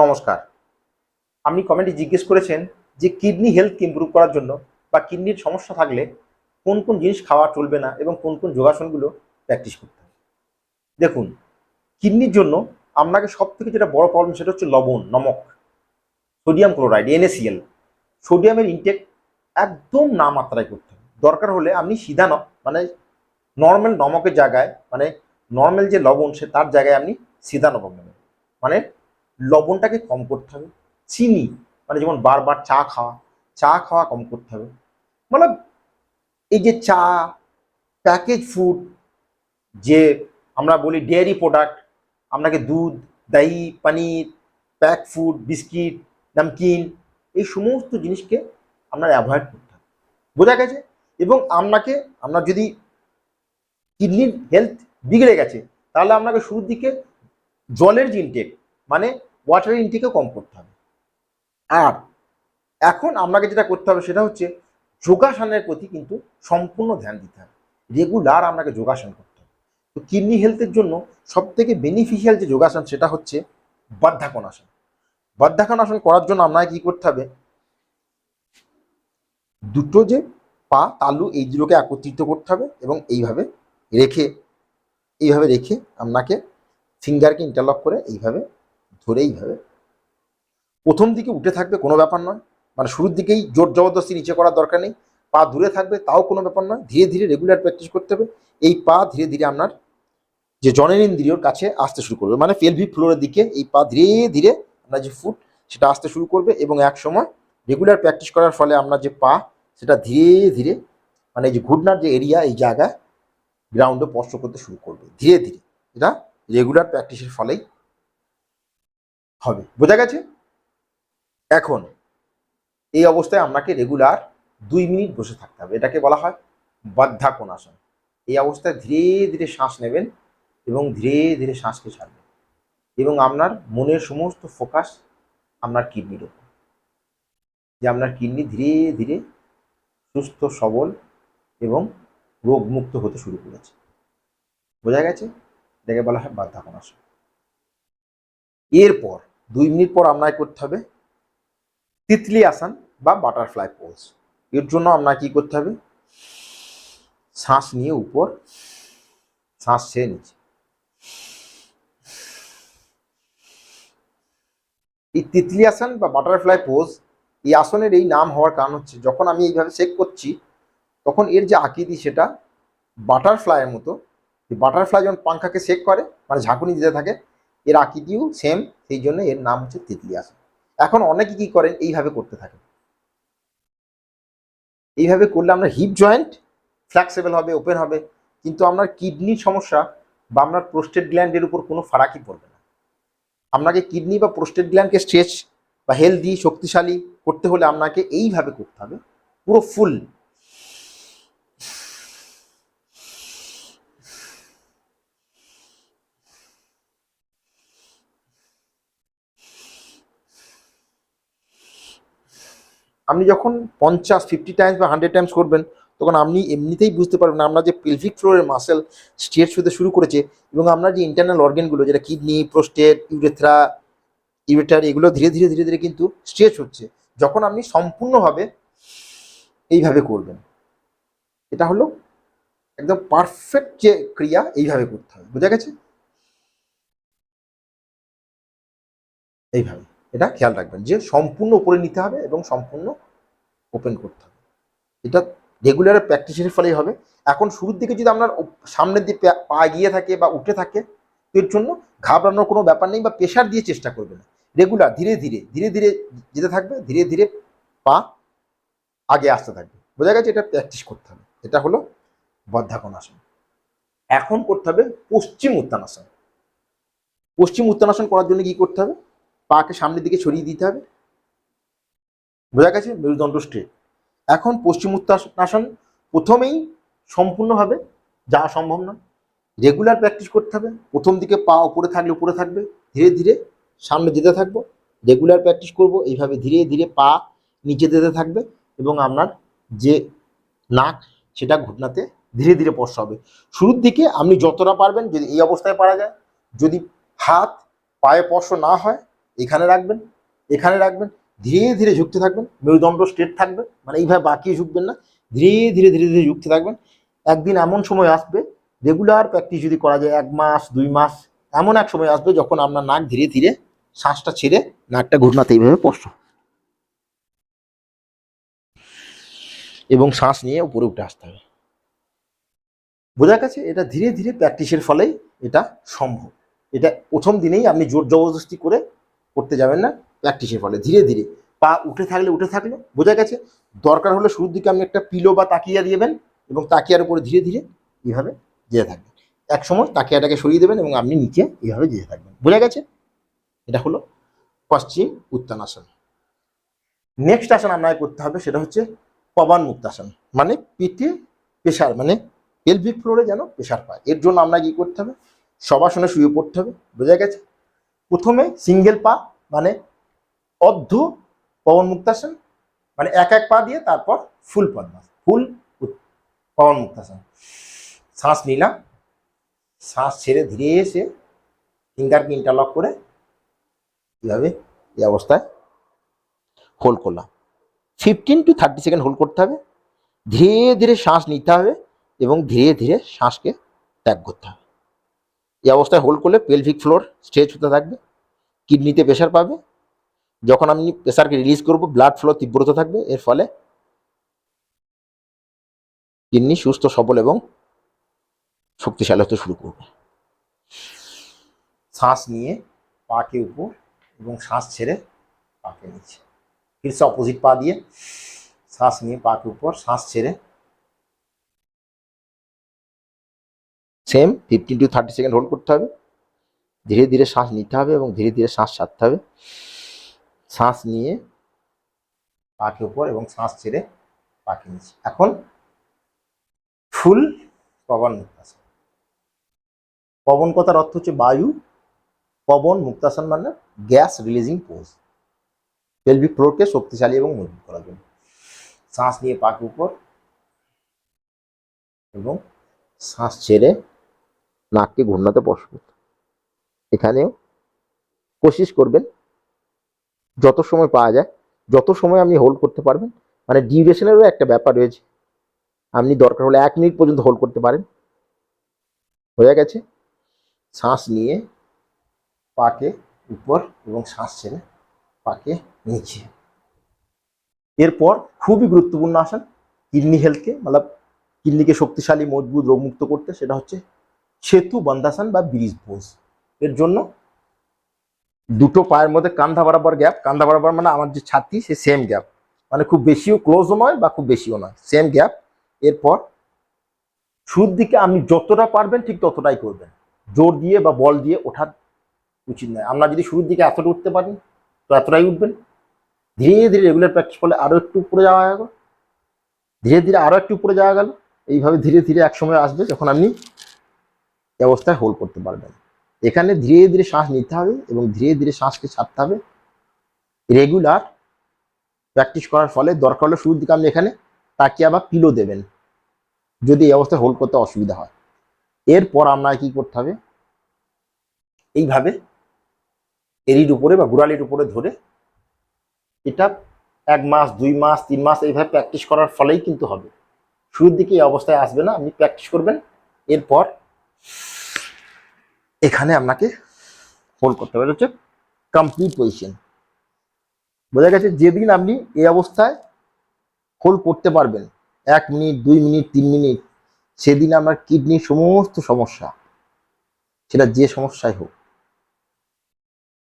নমস্কার। আপনি কমেন্টে জিজ্ঞেস করেছেন যে কিডনি হেলথ ইমপ্রুভ করার জন্য বা কিডনির সমস্যা থাকলে কোন কোন জিনিস খাওয়া চলবে না এবং কোন কোন যোগাসনগুলো প্র্যাকটিস করতে হবে। দেখুন, কিডনির জন্য আপনাকে সব থেকে যেটা বড় প্রবলেম সেটা হচ্ছে লবণ, নমক sodium chloride N A C L সোডিয়ামের ইনটেক একদম না মাত্রায় করতে হবে। দরকার হলে আপনি সিধা মানে নর্মাল নমকের জায়গায় মানে নর্মাল যে লবণ সে তার জায়গায় আপনি সিধা নমক নেবেন। মানে লবণটাকে কম করতে হবে। চিনি মানে যেমন বারবার চা খাওয়া চা খাওয়া কম করতে হবে। মানে এই যে চা প্যাকেজ ফুড যে আমরা বলি ডেয়ারি প্রোডাক্ট আপনাকে দুধ দহি paneer pack food biscuit namkeen, এই সমস্ত জিনিসকে আপনার অ্যাভয়েড করতে হবে। বোঝা গেছে? এবং আপনাকে, আপনার যদি কিডনির হেলথ বিগড়ে গেছে, তাহলে আপনাকে শুরুর দিকে জলের যে ইনটেক মানে ওয়াটার ইনটেকও কম করতে হবে। আর এখন আপনাকে যেটা করতে হবে সেটা হচ্ছে যোগাসনের প্রতি কিন্তু সম্পূর্ণ ধ্যান দিতে হবে। রেগুলার আপনাকে যোগাসন করতে হবে। তো কিডনি হেলথের জন্য সব থেকে বেনিফিশিয়াল যে যোগাসন সেটা হচ্ছে বদ্ধাকনাসন বদ্ধাকনাসন করার জন্য আপনাকে কি করতে হবে? দুটো যে পা, তালু এই দুটোকে একত্রিত করতে হবে এবং এইভাবে রেখে এইভাবে রেখে আপনাকে ফিঙ্গারকে ইন্টারলক করে এইভাবে ধরে হবে প্রথম দিকে উঠে থাকবে কোনো ব্যাপার নয়। মানে শুরুর দিকেই জোর জবরদস্তি নিচে করার দরকার নেই। পা দূরে থাকবে তাও কোনো ব্যাপার নয়। ধীরে ধীরে রেগুলার প্র্যাকটিস করতে হবে। এই পা ধীরে ধীরে আপনার যে জনেন্দ্রিয়র কাছে আসতে শুরু করবে। মানে পেলভি ফ্লোরের দিকে এই পা ধীরে ধীরে আপনার যে ফুট সেটা আসতে শুরু করবে এবং এক সময় রেগুলার প্র্যাকটিস করার ফলে আপনার যে পা, সেটা ধীরে ধীরে মানে এই যে ঘুটনার যে এরিয়া এই জায়গায় গ্রাউন্ডে স্পর্শ করতে শুরু করবে। ধীরে ধীরে। এটা রেগুলার প্র্যাকটিসের ফলেই হবে। বোঝা গেছে? এখন এই অবস্থায় আপনাকে রেগুলার দুই মিনিট বসে থাকতে হবে। এটাকে বলা হয় বদ্ধাকোনাসন এই অবস্থায় ধীরে ধীরে শ্বাস নেবেন এবং ধীরে ধীরে শ্বাসকে ছাড়বেন এবং আপনার মনের সমস্ত ফোকাস আপনার কিডনির উপর। যে আপনার কিডনি ধীরে ধীরে সুস্থ, সবল এবং রোগমুক্ত হতে শুরু করেছে। বোঝা গেছে? এটাকে বলা হয় বাধ্যাকনাসন এরপর দুই মিনিট পর আপনাকে করতে হবে। তিতলি আসান বা বাটারফ্লাই পোজ এর জন্য আপনার কি করতে হবে? শ্বাস নিয়ে উপর, শ্বাস ছেড়ে নিচে। এই তিতলি আসন বা বাটারফ্লাই পোজ এই আসনের এই নাম হওয়ার কারণ হচ্ছে, যখন আমি এইভাবে চেক করছি, তখন এর যে আকৃতি সেটা বাটারফ্লাইয়ের মতো। বাটারফ্লাই যখন পাঙ্খাকে শেক করে মানে ঝাঁকুনি দিতে থাকে এর আকৃতিও সেম সেই জন্য এর নাম হচ্ছে তিতলি আসন এখন অনেকে কি করেন? এইভাবে করতে থাকেন। এইভাবে করলে আমরা হিপ জয়েন্ট ফ্লেক্সিবল হবে ওপেন হবে। কিন্তু আপনার কিডনির সমস্যা বা আপনার প্রোস্টেট গ্ল্যান্ডের উপর কোনো ফারাকই পড়বে না। আপনাকে কিডনি বা প্রোস্টেট গ্ল্যান্ডকে স্ট্রেচ বা হেলদি শক্তিশালী করতে হলে আপনাকে এইভাবে করতে হবে। পুরো ফুল আপনি যখন পঞ্চাশ ফিফটি টাইমস বা হান্ড্রেড টাইমস করবেন, তখন আপনি এমনিতেই বুঝতে পারবেন আপনার যে পেলভিক ফ্লোরের মাসেল স্ট্রেচ হতে শুরু করেছে এবং আপনার যে ইন্টারনাল অর্গেনগুলো যেটা কিডনি প্রোস্টেট ইউরেথ্রা ইউরেটার এগুলো ধীরে ধীরে ধীরে ধীরে কিন্তু স্ট্রেচ হচ্ছে। যখন আপনি সম্পূর্ণভাবে এইভাবে করবেন, এটা হলো একদম পারফেক্ট যে ক্রিয়া, এইভাবে করতে হবে। বোঝা গেছে? এইভাবে। এটা খেয়াল রাখবেন যে সম্পূর্ণ উপরে নিতে হবে এবং সম্পূর্ণ ওপেন করতে হবে। এটা রেগুলার প্র্যাকটিসের ফলেই হবে। এখন শুরুর দিকে যদি আপনার সামনের দিকে পা- এগিয়ে থাকে বা উঠে থাকে এর জন্য ঘাবড়ানোর কোনো ব্যাপার নেই বা প্রেশার দিয়ে চেষ্টা করবে না। রেগুলার ধীরে ধীরে ধীরে ধীরে যেতে থাকবে, ধীরে ধীরে পা আগে আসতে থাকবে। বোঝা গেছে এটা প্র্যাকটিস করতে হবে। এটা হলো বদ্ধাকনাসন এখন করতে হবে পশ্চিম উত্তানাসন পশ্চিম উত্তানাসন করার জন্য কি করতে হবে? পাকে সামনের দিকে ছড়িয়ে দিতে হবে। বোঝা গেছে মেরুদণ্ড স্ট্রেট এখন পশ্চিম উত্তানাসন প্রথমেই সম্পূর্ণভাবে যাওয়া সম্ভব নয়। রেগুলার প্র্যাকটিস করতে হবে। প্রথম দিকে পা উপরে থাকলে উপরে থাকবে। ধীরে ধীরে সামনে যেতে থাকব। রেগুলার প্র্যাকটিস করব। এইভাবে ধীরে ধীরে পা নিচে যেতে থাকবে এবং আপনার যে নাক, সেটা ঘুটনাতে ধীরে ধীরে স্পর্শ হবে। শুরুর দিকে আপনি যতটা পারবেন যদি এই অবস্থায় পারা যায়। যদি হাত, পায়ে স্পর্শ না হয় এখানে রাখবেন এখানে রাখবেন, ধীরে ধীরে ঝুঁকতে থাকবেন, মেরুদণ্ড স্ট্রেট থাকবে মানে এইভাবে বাঁকিয়ে ঝুঁকবেন না, ধীরে ধীরে ধীরে ধীরে ঝুঁকতে থাকবেন। একদিন এমন সময় আসবে রেগুলার প্র্যাকটিস যদি করা যায়, এক মাস, দুই মাস, এমন এক সময় আসবে যখন আপনার নাক ধীরে ধীরে শ্বাসটা ছেড়ে নাকটা ঘূর্ণাতে এইভাবে স্পষ্ট এবং শ্বাস নিয়ে উপরে উঠে আসতে হবে। বোঝা গেছে? এটা ধীরে ধীরে প্র্যাকটিসের ফলেই এটা সম্ভব। এটা প্রথম দিনেই আপনি জোর জবরদস্তি করে করতে যাবেন না প্র্যাকটিসের ফলে। ধীরে ধীরে, পা উঠে থাকলে উঠে থাকল, বোঝা গেছে। দরকার হলে শুরুর দিকে আপনি একটা পিলো বা তাকিয়া দিয়েবেন এবং তাকিয়ার উপরে ধীরে ধীরে এইভাবে যেতে থাকবেন। এক সময় তাকিয়াটাকে সরিয়ে দেবেন এবং আপনি নিচে এইভাবে যেতে থাকবেন। বোঝা গেছে? এটা হলো পশ্চিম উত্তানাসন নেক্সট আসন আপনাকে করতে হবে, সেটা হচ্ছে পবন মুক্তাসন। মানে পিঠে প্রেশার মানে পেলভিক ফ্লোরে যেন প্রেশার পায়। এর জন্য আপনাকে কি করতে হবে? সবাসনে শুয়ে পড়তে হবে। বোঝা গেছে? প্রথমে সিঙ্গেল পা মানে অর্ধ পবন মুক্তাসন মানে এক এক পা দিয়ে তারপর ফুল পদ্মাসন ফুল পবন মুক্তাসন। শ্বাস নিলাম, শ্বাস ছেড়ে ধীরে এসে ফিঙ্গারকে ইন্টারলক করে এইভাবে এই অবস্থায় হোল্ড করলাম। Fifteen to thirty second hold করতে হবে, ধীরে ধীরে শ্বাস নিতে হবে এবং ধীরে ধীরে শ্বাসকে ত্যাগ করতে হবে। এই অবস্থায় হোল্ড করলে পেলভিক ফ্লোর স্ট্রেচ হতে থাকবে কিডনিতে প্রেশার পাবে। যখন আমি প্রেশারকে রিলিজ করব ব্লাড ফ্লো তীব্রত থাকবে, এর ফলে কিডনি সুস্থ, সবল এবং শক্তিশালী হতে শুরু করবে। শ্বাস নিয়ে পাকে উপর এবং শ্বাস ছেড়ে পাকে নিচে। ফিরসে অপোজিট পা দিয়ে শ্বাস নিয়ে পাকে উপর, শ্বাস ছেড়ে same fifteen to thirty second hold করতে হবে। ধীরে ধীরে শ্বাস নিতে হবে এবং ধীরে ধীরে শ্বাস ছাড়তে হবে। শ্বাস নিয়ে পাকে উপর এবং শ্বাস ছেড়ে পাকে নিচে। এখন ফুল পবন মুক্তাসন। পবন কথার অর্থ হচ্ছে বায়ু। পবন মুক্তাসন মানে গ্যাস রিলিজিং পোজ পেলভিক ফ্লোরকে শক্তিশালী এবং মজবুত করার জন্য। শ্বাস নিয়ে পাকে উপর এবং শ্বাস ছেড়ে নাককে ঘূর্ণাতে বসব। এখানেও কোশিশ করবেন, যত সময় পাওয়া যায়, যত সময় আপনি হোল্ড করতে পারবেন। মানে ডিউরেশনেরও একটা ব্যাপার রয়েছে। আপনি দরকার হলে এক মিনিট পর্যন্ত হোল্ড করতে পারেন। হয়ে গেছে। শ্বাস নিয়ে পাকে উপর এবং শ্বাস ছেড়ে পাকে নিচে। এরপর খুবই গুরুত্বপূর্ণ আসন কিডনি হেলথকে মানে কিডনিকে শক্তিশালী, মজবুত, রোগমুক্ত করতে, সেটা হচ্ছে সেতু, বন্দাসন বা ব্রিজ পোজ এর জন্য দুটো পায়ের মধ্যে কান্ধা বরাবর গ্যাপ। কান্ধা বরাবর মানে আমার যে ছাতি, সে সেম গ্যাপ মানে খুব বেশিও ক্লোজও নয় বা খুব বেশিও নয় সেম গ্যাপ এরপর শুরুর দিকে আপনি যতটা পারবেন ঠিক ততটাই করবেন। জোর দিয়ে বা বল দিয়ে ওঠার উচিত নয়। আমরা যদি শুরুর দিকে এতটা উঠতে পারি, তো এতটাই উঠবেন। ধীরে ধীরে রেগুলার প্র্যাকটিস করলে আরও একটু উপরে যাওয়া গেল। ধীরে ধীরে আরও একটু উপরে যাওয়া গেল। এইভাবে ধীরে ধীরে এক সময় আসবে যখন আপনি অবস্থায় হোল্ড করতে পারবেন। এখানে ধীরে ধীরে শ্বাস নিতে হবে এবং ধীরে ধীরে শ্বাসকে ছাড়তে হবে। রেগুলার প্র্যাকটিস করার ফলে দরকার হলে শুরুর দিকে আপনি এখানে তাকিয়া বা পিলো দেবেন, যদি এই অবস্থায় হোল্ড করতে অসুবিধা হয়। এরপর আপনার কি করতে হবে? এইভাবে এরির উপরে বা গুড়ালির উপরে ধরে এটা এক মাস, দুই মাস, তিন মাস এইভাবে প্র্যাকটিস করার ফলেই কিন্তু হবে। শুরুর দিকে এই অবস্থায় আসবে না, আপনি প্র্যাকটিস করবেন, এরপর এখানে আপনাকে হোল্ড করতে হবে। হচ্ছে কমপ্লিট পজিশন বোঝা গেছে, যেদিন আপনি এই অবস্থায় হোল্ড করতে পারবেন, এক মিনিট, দুই মিনিট, তিন মিনিট, সেদিন আপনার কিডনির সমস্ত সমস্যা, সেটা যে সমস্যাই হোক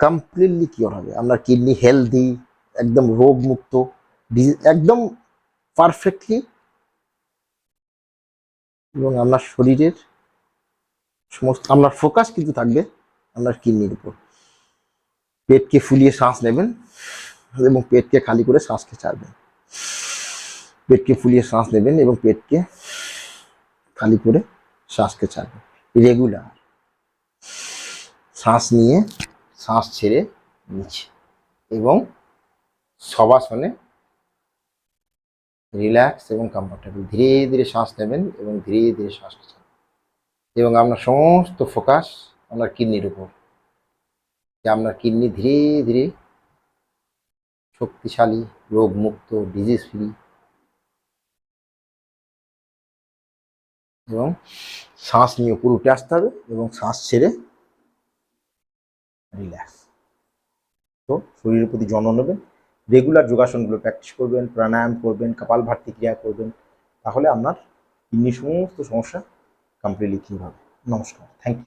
কমপ্লিটলি কিওর হবে। আপনার কিডনি হেলদি একদম রোগমুক্ত একদম পারফেক্টলি এবং আপনার শরীরের সমস্ত আপনার ফোকাস কিন্তু থাকবে আপনার কিডনির উপর। পেটকে ফুলিয়ে শ্বাস নেবেন এবং পেটকে খালি করে শ্বাসকে ছাড়বেন। পেটকে ফুলিয়ে শ্বাস নেবেন এবং পেটকে খালি করে শ্বাসকে ছাড়বেন। রেগুলার শ্বাস নিয়ে শ্বাস ছেড়ে নিচে এবং সবাসনে রিল্যাক্স এবং কমফর্টেবল ধীরে ধীরে শ্বাস নেবেন এবং ধীরে ধীরে শ্বাস ছাড়বেন। এবং আপনার সমস্ত ফোকাস আপনার কিডনির উপর। যে আপনার কিডনি ধীরে ধীরে শক্তিশালী, রোগমুক্ত ডিজিজ ফ্রি এবং শ্বাস নিয়ে উপরে উঠে আসতে হবে এবং শ্বাস ছেড়ে রিল্যাক্স তো শরীরের প্রতি যত্ন নেবেন রেগুলার যোগাসনগুলো প্র্যাকটিস করবেন, প্রাণায়াম করবেন, কপাল ভারতী ক্রিয়া করবেন, তাহলে আপনার কিডনির সমস্ত সমস্যা কমপ্লিটলি ঠিক হবে। নমস্কার। Thank you